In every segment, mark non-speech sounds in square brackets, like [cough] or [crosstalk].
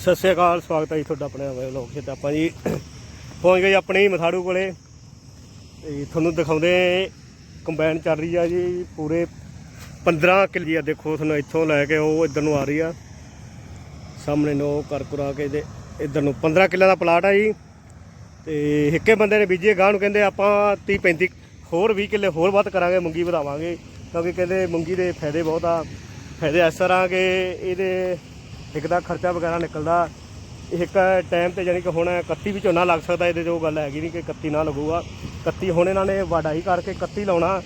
ਸਤਿ ਸ਼੍ਰੀ ਅਕਾਲ, ਸਵਾਗਤ ਹੈ ਜੀ ਤੁਹਾਡਾ ਆਪਣੇ ਨਵੇਂ ਵਲੌਗ 'ਚ। ਆਪਾਂ ਜੀ ਪਹੁੰਚ ਗਏ ਆਪਣੇ ਮਥਾੜੂ ਕੋਲੇ। ਤੇ ਤੁਹਾਨੂੰ ਦਿਖਾਉਂਦੇ ਕੰਬਾਈਨ ਚੱਲ ਰਹੀ ਆ ਜੀ, ਪੂਰੇ 15 ਕਿੱਲੇ ਆ। ਦੇਖੋ, ਤੁਹਾਨੂੰ ਇੱਥੋਂ ਲੈ ਕੇ ਉਹ ਇੱਧਰ ਨੂੰ ਆ ਰਹੀ ਆ। ਸਾਹਮਣੇ ਨੂੰ ਉਹ ਕਰ ਕੁਰਾ ਕੇ ਤੇ ਇੱਧਰ ਨੂੰ 15 ਕਿੱਲਿਆਂ ਦਾ ਪਲਾਟ ਆ ਜੀ। ਤੇ ਇੱਕੇ ਬੰਦੇ ਨੇ ਬੀਜੇ, ਗਾਹ ਨੂੰ ਕਹਿੰਦੇ ਆਪਾਂ 30 35 ਹੋਰ 20 ਕਿੱਲੇ ਹੋਰ ਵੱਧ ਕਰਾਂਗੇ, ਮੂੰਗੀ ਵਧਾਵਾਂਗੇ। ਕਿਉਂਕਿ ਕਹਿੰਦੇ ਮੂੰਗੀ ਦੇ ਫਾਇਦੇ ਬਹੁਤ ਆ। ਫਾਇਦੇ ਇਸ ਤਰ੍ਹਾਂ ਕਿ ਇਹਦੇ ਇੱਕ ਦਾ ਖਰਚਾ ਵਗੈਰਾ ਨਿਕਲਦਾ। ਇੱਕ ਟਾਈਮ ਤੇ ਜਾਨੀ ਕਿ ਹੁਣ 31 ਵੀ ਝੋਨਾ ਲੱਗ ਸਕਦਾ, ਇਹਦੇ 'ਚ ਉਹ ਗੱਲ ਹੈਗੀ ਨਹੀਂ ਕਿ 31 ਨਾ ਲੱਗੂਗਾ। 31 ਹੁਣ ਇਹਨਾਂ ਨੇ ਵਾਢਾਈ ਕਰਕੇ 31 ਲਾਉਣਾ।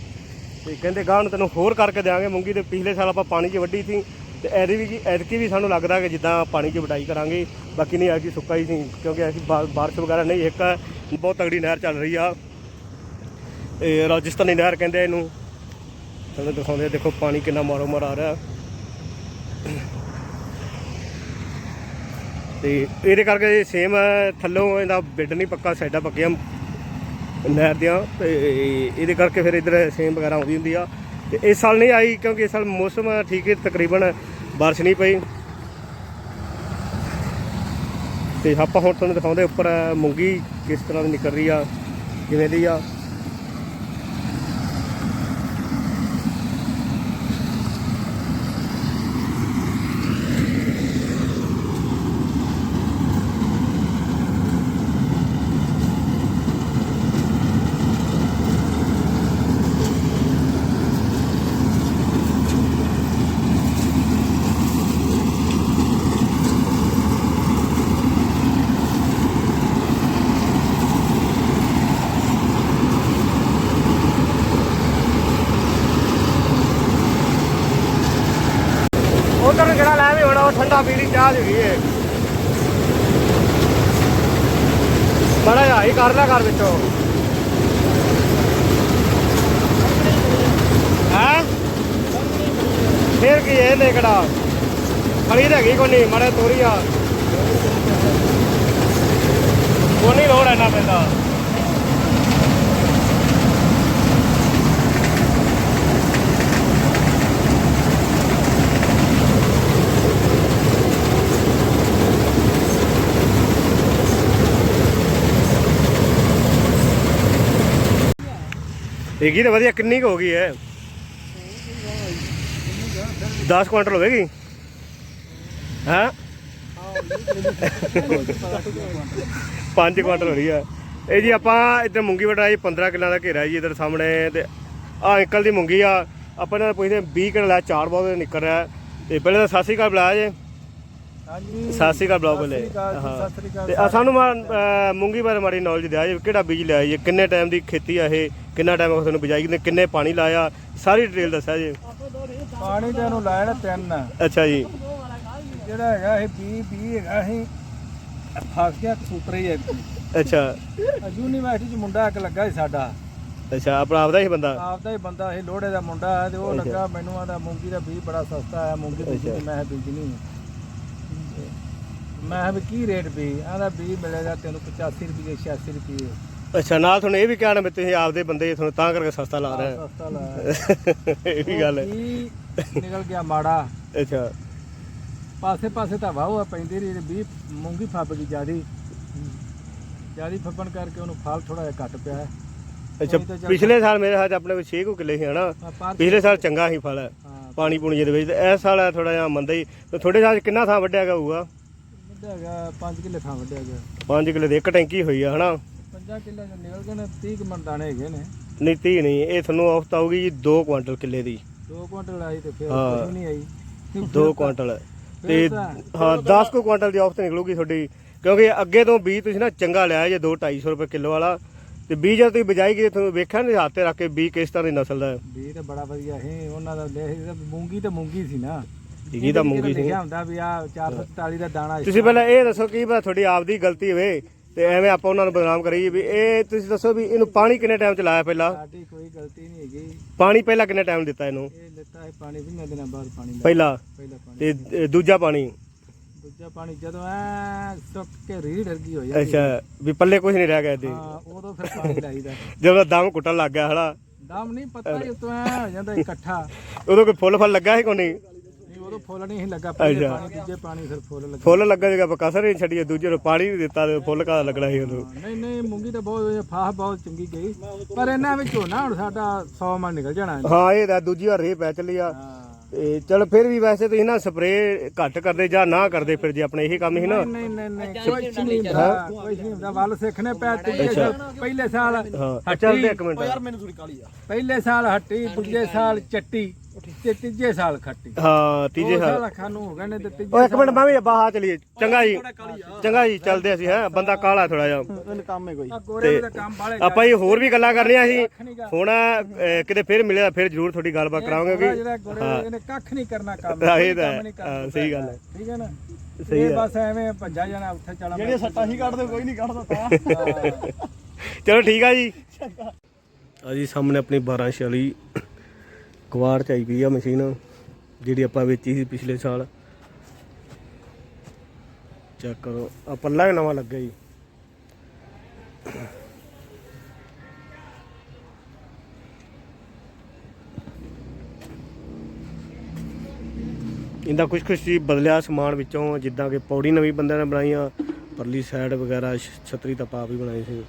ਤੇ ਕਹਿੰਦੇ ਗਾਹ ਨੂੰ ਤੈਨੂੰ ਹੋਰ ਕਰਕੇ ਦੇਵਾਂਗੇ ਮੂੰਗੀ ਦੇ। ਪਿਛਲੇ ਸਾਲ ਆਪਾਂ ਪਾਣੀ 'ਚ ਵੱਢੀ ਸੀ ਤੇ ਐਦੀ ਵੀ ਐਤਕੀ ਵੀ ਸਾਨੂੰ ਲੱਗਦਾ ਕਿ ਜਿੱਦਾਂ ਪਾਣੀ 'ਚ ਵਡਾਈ ਕਰਾਂਗੇ। ਬਾਕੀ ਨਹੀਂ, ਐਤਕੀ ਸੁੱਕਾ ਹੀ ਸੀ ਕਿਉਂਕਿ ਅਸੀਂ ਬਾਰਿਸ਼ ਵਗੈਰਾ ਨਹੀਂ। ਇੱਕ ਬਹੁਤ ਤਗੜੀ ਨਹਿਰ ਚੱਲ ਰਹੀ ਆ। ਇਹ ਰਾਜਸਥਾਨੀ ਨਹਿਰ ਕਹਿੰਦੇ ਇਹਨੂੰ। ਤੁਹਾਨੂੰ ਦਿਖਾਉਂਦੇ ਦੇਖੋ ਪਾਣੀ ਕਿੰਨਾ ਮਾਰੋ ਮਾਰ ਆ ਰਿਹਾ। ਤੇ ਇਹਦੇ ਕਰਕੇ ਸੇਮ ਥੱਲੋਂ ਇਹਦਾ ਬਿੱਡ ਨਹੀਂ ਪੱਕਾ ਸਾਈਡਾਂ ਪੱਕੀਆਂ ਨਹਿਰ ਦੀਆਂ, ਤੇ ਇਹਦੇ ਕਰਕੇ ਫਿਰ ਇਧਰ ਸੇਮ ਵਗੈਰਾ ਆਉਂਦੀ ਹੁੰਦੀ ਆ। ਤੇ ਇਸ ਸਾਲ ਨਹੀਂ ਆਈ, ਕਿਉਂਕਿ ਇਸ ਸਾਲ ਮੌਸਮ ਠੀਕ ਹੈ, ਤਕਰੀਬਨ ਬਾਰਿਸ਼ ਨਹੀਂ ਪਈ। ਤੇ ਆਪਾਂ ਹੁਣ ਤੁਹਾਨੂੰ ਦਿਖਾਉਂਦੇ ਉੱਪਰ ਮੂੰਗੀ ਕਿਸ ਤਰ੍ਹਾਂ ਦੀ ਨਿਕਲ ਰਹੀ ਆ, ਕਿਵੇਂ ਦੀ ਆ। ਉਧਰ ਨੂੰ ਜਿਹੜਾ ਲੈ ਵੀ ਹੁਣ, ਉਹ ਠੰਡਾ ਪੀਣੀ ਚਾਹ ਜਗੀ ਏ ਬੜਾ ਜਿਹਾ ਹੀ ਕਰ ਲਿਆ ਘਰ ਵਿੱਚੋਂ। ਹੈ? ਫੇਰ ਕੀ ਇਹ ਨੇਕੜਾ ਫੜੀ ਤਾਂ ਹੈਗੀ ਕੋਈ ਨਹੀਂ, ਮੜੇ ਤੋਰੀ ਆ। ਕੋਈ ਨਹੀਂ ਲੋੜ ਇੰਨਾ ਪੈਂਦਾ ਹੈਗੀ ਤਾਂ ਵਧੀਆ ਕਿੰਨੀ ਕੁ ਹੋ ਗਈ ਹੈ? 10 ਕੁਇੰਟਲ ਹੋਵੇਗੀ? ਹਾਂ? 5 ਕੁਇੰਟਲ ਹੋ ਰਹੀ ਹੈ ਇਹ ਜੀ ਆਪਾਂ ਇੱਧਰ ਮੂੰਗੀ ਵਟਾਈ 15 ਕਿੱਲਾਂ ਦਾ ਘੇਰਾ ਜੀ ਇੱਧਰ ਸਾਹਮਣੇ ਤੇ ਆ ਅੰਕਲ ਦੀ ਮੂੰਗੀ ਆ। ਆਪਾਂ ਇਹਨਾਂ ਨੂੰ ਪੁੱਛਦੇ 20 ਕਿੱਲਾ ਲੈ ਚਾਰ ਬਹੁਤ ਨਿਕਲ ਰਿਹਾ। ਤੇ ਪਹਿਲੇ ਤਾਂ ਸ਼੍ਰੀ ਅਕਾਲ ਬੁਲਾਇਆ ਜੇ। ਹਾਂਜੀ। ਜੀ, ਹਾਂ। ਸਤਿ ਸ਼੍ਰੀ ਅਕਾਲ ਤੇ ਆ ਸਾਨੂੰ ਮੂੰਗੀ ਬਾਰੇ ਮਾੜੀ ਨੌਲੇਜ ਦਿਆ ਜੀ ਕਿਹੜਾ ਬੀਜ ਲਿਆ ਜੀ ਕਿੰਨੇ ਟਾਈਮ ਦੀ ਖੇਤੀ ਆ ਇਹ? ਕਿੰਨਾ ਟਾਈਮ ਹੋ ਤੁਹਾਨੂੰ ਬਿਜਾਈ ਕਿੰਨੇ ਕਿੰਨੇ ਪਾਣੀ ਲਾਇਆ? ਸਾਰੀ ਡਿਟੇਲ ਦੱਸਿਆ ਜੀ। ਪਾਣੀ ਤੇ ਨੂੰ ਲਾਇਆ ਨਾ ਤਿੰਨ। ਅੱਛਾ ਜੀ। ਜਿਹੜਾ ਹੈਗਾ ਇਹ 20 20 ਹੈਗਾ ਇਹ ਫਸ ਗਿਆ ਕਸੂਤਰ ਹੀ ਅੱਛਾ। ਯੂਨੀਵਰਸਿਟੀ ਚ ਮੁੰਡਾ ਇੱਕ ਲੱਗਾ ਸੀ ਸਾਡਾ। ਅੱਛਾ ਆਪਣਾ ਆਪਦਾ ਹੀ ਬੰਦਾ? ਆਪਦਾ ਹੀ ਬੰਦਾ ਇਹ ਲੋੜੇ ਦਾ ਮੁੰਡਾ ਹੈ ਤੇ ਉਹ ਲੱਗਾ ਮੈਨੂੰ ਆਦਾ ਮੂੰਗੀ ਦਾ ਬੀਜ ਬੜਾ ਸਸਤਾ ਹੈ ਮੂੰਗੀ ਦੀ ਅੱਛਾ। ਮੈਂ ਕਿਹਾ ਬੀਜਣੀ ਹੈ। ਮੈਂ ਕਿਹਾ ਵੀ ਕੀ ਰੇਟ ਵੀ ਆਂਦਾ ਬੀਜ ਮਿਲੇਗਾ ਤੈਨੂੰ 85 ਰੁਪਏ 86 ਰੁਪਏ। ਅੱਛਾ ਨਾਲ ਤੁਹਾਨੂੰ ਇਹ ਵੀ ਕਹਿਣਾ ਵੀ ਤੁਸੀਂ ਆਪਦੇ ਬੰਦੇ ਤੁਹਾਨੂੰ ਤਾਂ ਕਰਕੇ ਸਸਤਾ ਲਾ ਰਿਹਾ ਸਸਤਾ ਲਾਇਆ [laughs] ਇਹ ਵੀ ਗੱਲ ਹੈ। ਕੀ ਨਿਕਲ ਗਿਆ ਮਾੜਾ। ਅੱਛਾ। ਪਾਸੇ ਪਾਸੇ ਤਾਂ ਵਾਹ ਪੈਂਦੀ ਰਹੀ ਵੀ ਮੂੰਗੀ ਫੱਬ ਗਈ ਜਿਆਦੀ। ਜਿਆਦੀ ਫੱਬਣ ਕਰਕੇ ਉਹਨੂੰ ਫਲ ਥੋੜਾ ਜਿਹਾ ਘੱਟ ਪਿਆ ਹੈ। ਅੱਛਾ ਪਿਛਲੇ ਸਾਲ ਮੇਰੇ ਹੱਥ ਆਪਣੇ ਕੋਲ 6 ਕੁ ਕਿੱਲੇ ਸੀ ਹਨਾ? ਪਿਛਲੇ ਸਾਲ ਚੰਗਾ ਸੀ ਫਲ। ਪਾਣੀ ਪੂਣੀ ਜਿਹਦੇ ਵਿੱਚ। ਤੇ ਇਸ ਸਾਲ ਥੋੜਾ ਜਿਹਾ ਮੰਦਾ ਹੀ। ਤੇ ਤੁਹਾਡੇ ਸਾਲ ਕਿੰਨਾ ਥਾਂ ਵੱਢਿਆ ਗਿਆ ਹੋਊਗਾ? ਵੱਡਿਆ ਗਿਆ 5 ਕਿੱਲੇ ਥਾਂ ਵੱਡਿਆ ਗਿਆ। 5 ਕਿੱਲੇ ਦੀ ਇੱਕ ਟੈਂਕੀ ਹੋਈ ਆ ਹਨਾ? 50 ਕਿੱਲੇ ਚ ਨਿਕਲ ਗਏ ਨੇ 30 ਕੁ ਮਣ ਦਾਣੇ ਹੈਗੇ ਨੇ। ਨਹੀਂ ਤੀ ਨਹੀਂ ਇਹ ਤੁਹਾਨੂੰ ਔਫਤ ਆਊਗੀ ਜੀ 2 ਕੁਇੰਟਲ ਕਿੱਲੇ ਦੀ। 2 ਕੁਇੰਟਲ ਆਈ ਤੇ ਫਿਰ ਹਾਂ। ਕੁਝ ਨਹੀਂ ਆਈ। 2 ਕੁਇੰਟਲ ਤੇ ਫਿਰ ਤਾਂ- ਹਾਂ 10 ਕੁ ਕੁਇੰਟਲ ਦੀ ਔਫਤ ਨਿਕਲੂਗੀ ਤੁਹਾਡੀ ਕਿਉਂਕਿ ਅੱਗੇ ਤੋਂ ਬੀਜ ਤੁਸੀਂ ਨਾ ਚੰਗਾ ਲਿਆ ਜੇ 2 250 ਰੁਪਏ ਕਿਲੋ ਵਾਲਾ। ਤੇ ਬੀਜ ਜਦ ਤੁਸੀਂ ਬਿਜਾਈ ਕੀ ਤੁਹਾਨੂੰ ਵੇਖਿਆ ਨਹੀਂ ਹੱਥ ਤੇ ਰੱਖ ਕੇ ਬੀਜ ਕਿਸ ਤਰ੍ਹਾਂ ਦੀ ਨਸਲ ਦਾ ਹੈ? ਵੀ ਤਾਂ ਬੜਾ ਵਧੀਆ ਹੈ ਉਹਨਾਂ ਦਾ ਲਿਖ ਸੀ ਮੂੰਗੀ ਤੇ ਮੂੰਗੀ ਸੀ ਨਾ। ਇਹੀ ਤਾਂ ਮੂੰਗੀ ਸੀ। ਲਿਖਿਆ ਹੁੰਦਾ ਵੀ ਆ 444 ਦਾ ਦਾਣਾ ਤੁਸੀਂ ਪਹਿਲਾਂ ਇਹ ਦੱਸੋ ਕਿ ਬਾ ਤੁਹਾਡੀ ਆਪਦੀ ਗਲਤੀ ਹੋਵੇ। ਤੇ ਐਵੇਂ ਆਪਾਂ ਉਹਨਾਂ ਨੂੰ ਬਦਨਾਮ ਕਰੀਏ ਵੀ ਇਹ ਤੁਸੀਂ ਦੱਸੋ ਵੀ ਇਹਨੂੰ ਪਾਣੀ ਕਿੰਨੇ ਟਾਈਮ ਚ ਲਾਇਆ ਪਹਿਲਾਂ? ਸਾਡੀ ਕੋਈ ਗਲਤੀ ਨਹੀਂ ਹੈਗੀ। ਪਾਣੀ ਪਹਿਲਾਂ ਕਿੰਨੇ ਟਾਈਮ ਦਿੱਤਾ ਇਹਨੂੰ? ਇਹ ਲਿੱਤਾ ਹੈ ਪਾਣੀ ਵੀ ਦਿਨਾਂ ਬਾਅਦ ਪਾਣੀ ਲਾਇਆ। ਪਹਿਲਾ? ਪਹਿਲਾ ਪਾਣੀ। ਤੇ ਅ, ਦੂਜਾ ਪਾਣੀ? ਦੂਜਾ ਪਾਣੀ ਜਦੋਂ ਐ ਸੁੱਕ ਕੇ ਰੀੜ ਅਰਗੀ ਹੋ ਜਾਂਦੀ। ਅੱਛਾ ਵੀ ਪੱਲੇ ਕੁਝ ਨਹੀਂ ਰਹਿ ਗਿਆ ਇਹਦੇ। ਹਾਂ ਉਦੋਂ ਫਿਰ ਪਾਣੀ ਲਾਈਦਾ। ਜਦੋਂ ਦਮ ਘੁੱਟਣ ਲੱਗ ਗਿਆ ਹਨਾ? ਦਮ ਨਹੀਂ ਪਤਾ ਹੀ ਉਤੋਂ ਐ ਹੋ ਜਾਂਦਾ ਇਕੱਠਾ। ਉਦੋਂ ਕੋਈ ਫੁੱਲ ਫਲ ਲੱਗਾ ਸੀ ਕੋਈ ਨਹੀਂ? ਉਦੋਂ ਫੁੱਲ ਨਹੀਂ ਸੀ ਲੱਗਾ ਪਹਿਲੇ ਅੱਛਾ। ਪਾਣੀ ਦੂਜੇ ਪਾਣੀ ਫਿਰ ਫੁੱਲ ਲੱਗਾ। ਫੁੱਲ ਲੱਗਾ ਜਗਾ ਆਪਾਂ ਕਸਰ ਨਹੀਂ ਛੱਡੀ ਦੂਜੇ ਨੂੰ ਪਾਣੀ ਨਹੀਂ ਦਿੱਤਾ ਤੇ ਫੁੱਲ ਕਾ ਲੱਗਣਾ ਸੀ ਉਦੋਂ। ਨਹੀਂ ਨਹੀਂ ਮੂੰਗੀ ਤਾਂ ਬਹੁਤ ਫਾਹ ਬਹੁਤ ਚੰਗੀ ਗਈ। ਪਰ ਇਹਨਾਂ ਵਿੱਚ ਝੋਨਾ ਹੁਣ ਸਾਡਾ 100 ਮਣ ਨਿਕਲ ਜਾਣਾ ਇਹਨੇ। ਹਾਂ ਇਹ ਤਾਂ ਦੂਜੀ ਵਾਰ ਰੇ ਪੈ ਚੱਲੀ ਆ। ਹਾਂ। ਤੇ ਚਲ ਫਿਰ ਵੀ ਵੈਸੇ ਤੁਸੀਂ ਨਾ ਸਪਰੇ ਘੱਟ ਕਰਦੇ ਜਾਂ ਨਾ ਕਰਦੇ ਫਿਰ ਜੇ ਆਪਣੇ ਇਹੀ ਕੰਮ ਸੀ ਨਾ। ਨਹੀਂ ਨਹੀਂ ਨਹੀਂ ਕੁਝ ਨਹੀਂ ਹੁੰਦਾ ਕੁਝ ਨਹੀਂ ਹੁੰਦਾ। ਵੱਲ ਸਿੱਖਣੇ ਪੈ ਤੀਜੇ ਸਾਲ ਪਹਿਲੇ ਸਾਲ ਹਾਂ ਚੱਲਦੇ ਇੱਕ ਮਿੰਟ। ਮੈਨੂੰ ਥੋੜੀ ਕਾਲੀ ਆ। ਪਹਿਲੇ ਸਾਲ ਹੱਟੀ ਦੂਜੇ ਸਾਲ ਚੱਟੀ। ਤੇ ਤੀਜੇ ਸਾਲ ਖੱਟੀ। ਹਾਂ ਤੀਜੇ ਸਾਲ। ਅੱਖਾਂ ਨੂੰ ਹੋ ਗਏ ਨੇ ਤੇ ਤੀਜੇ ਉਹ ਇੱਕ ਮਿੰਟ ਮੈਂ ਵੀ ਬਾਹਰ ਚਲੀਏ। ਚੰਗਾ ਜੀ। ਚੰਗਾ ਜੀ ਚੱਲਦੇ ਅਸੀਂ ਹੈ। ਬੰਦਾ ਕਾਲਾ ਥੋੜਾ ਜਿਹਾ। ਇਹਨੂੰ ਕੰਮ ਹੈ ਕੋਈ। ਆ ਗੋਰੇ ਦਾ ਕੰਮ ਬਾਲੇ ਆਪਾਂ ਇਹ ਹੋਰ ਵੀ ਗੱਲਾਂ ਕਰਨੀਆਂ ਸੀ। ਹੁਣ ਕਿਤੇ ਫਿਰ ਮਿਲਿਆ ਫਿਰ ਜ਼ਰੂਰ ਤੁਹਾਡੀ ਗੱਲਬਾਤ ਕਰਾਵਾਂਗੇ ਕਿ ਇਹਨੇ ਕੱਖ ਨਹੀਂ ਕਰਨਾ ਕੰਮ। ਇਹ ਤਾਂ ਸਹੀ ਗੱਲ ਹੈ। ਠੀਕ ਹੈ ਨਾ? ਸਹੀ ਇਹ ਹੈ। ਬਸ ਐਵੇਂ ਭੱਜਾ ਜਾਣਾ ਉੱਥੇ ਚਲਾ ਜਿਹੜੀਆਂ ਸੱਟਾਂ ਹੀ ਕੱਢਦੇ ਕੋਈ ਨਹੀਂ ਕੱਢਦਾ ਤਾਂ। ਚਲੋ ਠੀਕ ਆ ਜੀ। ਆ ਜੀ ਸਾਹਮਣੇ ਆਪਣੀ 1240 ਕਵਾੜ ਚ ਆਈ ਪਈ ਆ ਮਸ਼ੀਨ, ਜਿਹੜੀ ਆਪਾਂ ਵੇਚੀ ਸੀ ਪਿਛਲੇ ਸਾਲ। ਚੈੱਕ ਕਰੋ ਆ ਪੱਲਾ ਵੀ ਨਵਾਂ ਲੱਗਾ ਜੀ। ਇਹਦਾ ਕੁਝ ਕੁਝ ਚੀਜ਼ ਬਦਲਿਆ ਸਮਾਨ ਵਿੱਚੋਂ, ਜਿੱਦਾਂ ਕਿ ਪੌੜੀ ਨਵੀਂ ਬੰਦਿਆਂ ਨੇ ਬਣਾਈਆਂ, ਪਰਲੀ ਸਾਈਡ ਵਗੈਰਾ ਛ- ਛਤਰੀ ਤਾਂ ਪਾਪ ਹੀ ਬਣਾਈ ਸੀ।